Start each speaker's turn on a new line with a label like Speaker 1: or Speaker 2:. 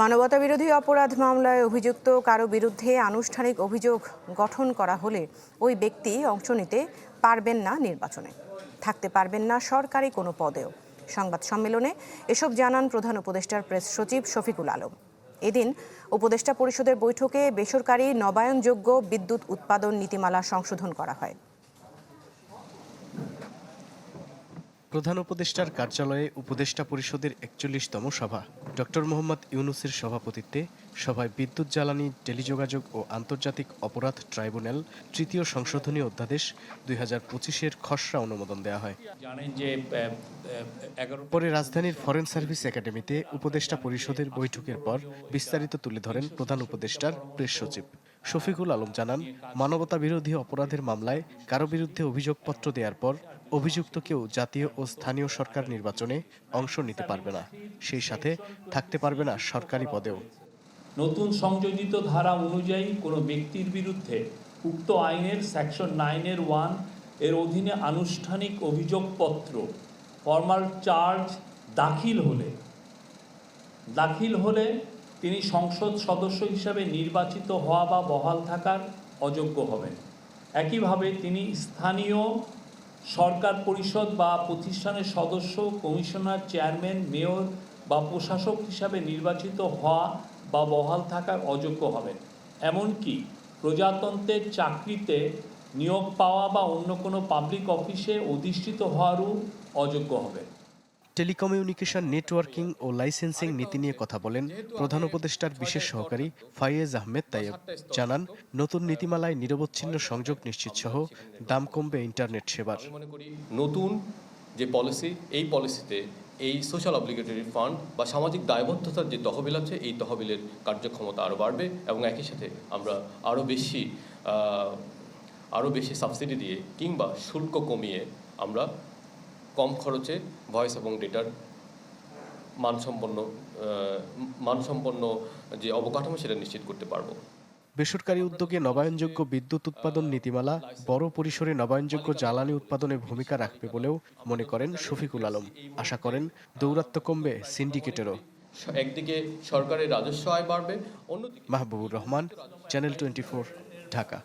Speaker 1: মানবতাবিরোধী অপরাধ মামলায় অভিযুক্ত কারও বিরুদ্ধে আনুষ্ঠানিক অভিযোগ গঠন করা হলে ওই ব্যক্তি অংশ নিতে পারবেন না নির্বাচনে। থাকতে পারবেন না সরকারি কোনো পদেও। সংবাদ সম্মেলনে এসব জানান প্রধান উপদেষ্টার প্রেস সচিব শফিকুল আলম। এদিন উপদেষ্টা পরিষদের বৈঠকে বেসরকারি নবায়নযোগ্য বিদ্যুৎ উৎপাদন নীতিমালা সংশোধন করা হয়।
Speaker 2: প্রধান উপদেষ্টার কার্যালয়ে উপদেষ্টা পরিষদের একচল্লিশতম সভা। ডক্টর মোহাম্মদ ইউনুসের সভাপতিত্বে সভায় বিদ্যুৎ জ্বালানি টেলিযোগাযোগ ও আন্তর্জাতিক অপরাধ ট্রাইব্যুনাল তৃতীয় সংশোধনী অধ্যাদেশ দুই হাজার পঁচিশের খসড়া অনুমোদন দেওয়া হয়। পরে রাজধানীর ফরেন সার্ভিস একাডেমিতে উপদেষ্টা পরিষদের বৈঠকের পর বিস্তারিত তুলে ধরেন প্রধান উপদেষ্টার প্রেস সচিব। শফিকুল আলম জানান মানবতা বিরোধী অপরাধের মামলায় কারও বিরুদ্ধে অভিযোগপত্র দেওয়ার পর অভিযুক্ত কেউ জাতীয় ও স্থানীয় সরকার নির্বাচনে অংশ নিতে পারবে না। সেই সাথে থাকতে পারবে না সরকারি পদেও।
Speaker 3: নতুন সংযোজিত ধারা অনুযায়ী কোনো ব্যক্তির বিরুদ্ধে উক্ত আইনের সেকশন নাইনের ওয়ানের অধীনে আনুষ্ঠানিক অভিযোগপত্র, ফর্মাল চার্জ দাখিল হলে দাখিল হলে তিনি সংসদ সদস্য হিসাবে নির্বাচিত হওয়া বা বহাল থাকার অযোগ্য হবেন। একইভাবে তিনি স্থানীয় সরকার পরিষদ বা প্রতিষ্ঠানের সদস্য, কমিশনার, চেয়ারম্যান, মেয়র বা প্রশাসক হিসাবে নির্বাচিত হওয়া বা বহাল থাকার অযোগ্য হবেন। এমনকি প্রজাতন্ত্রের চাকরিতে নিয়োগ পাওয়া বা অন্য কোনো পাবলিক অফিসে অধিষ্ঠিত হওয়ারও অযোগ্য হবেন।
Speaker 2: টেলিকমিউনিকেশন, নেটওয়ার্কিং ও লাইসেন্সিং নীতি নিয়ে কথা বলেন প্রধান উপদেষ্টার বিশেষ সহকারী ফাইয়েজ আহমেদ তাইয়েব জানান, নতুন নীতিমালায় নিরবচ্ছিন্ন সংযোগ নিশ্চিত সহ দাম কমবে ইন্টারনেট সেবার।
Speaker 4: নতুন যে পলিসি, এই পলিসিতে এই সোশ্যাল অব্লিগেটরি ফান্ড বা সামাজিক দায়বদ্ধতার যে তহবিল আছে, এই তহবিলের কার্যক্ষমতা আরও বাড়বে এবং একই সাথে আমরা আরও বেশি আরও বেশি সাবসিডি দিয়ে কিংবা শুল্ক কমিয়ে আমরা কম খরচে ভয়েস এবং ডেটার মানসম্পন্ন মানসম্পন্ন যে অবকাঠামো সেটা নিশ্চিত করতে পারব।
Speaker 2: বেসরকারি উদ্যোগে নবায়নযোগ্য বিদ্যুৎ উৎপাদন নীতিমালা বড় পরিসরে নবায়নযোগ্য জ্বালানি উৎপাদনে ভূমিকা রাখবে বলেও মনে করেন শফিকুল আলম। আশা করেন দৌরাত্ম্য কমবে সিন্ডিকেটেরও।
Speaker 4: একদিকে সরকারের রাজস্ব আয় বাড়বে অন্যদিকে
Speaker 2: মাহবুবুর রহমান চ্যানেল টোয়েন্টি ঢাকা।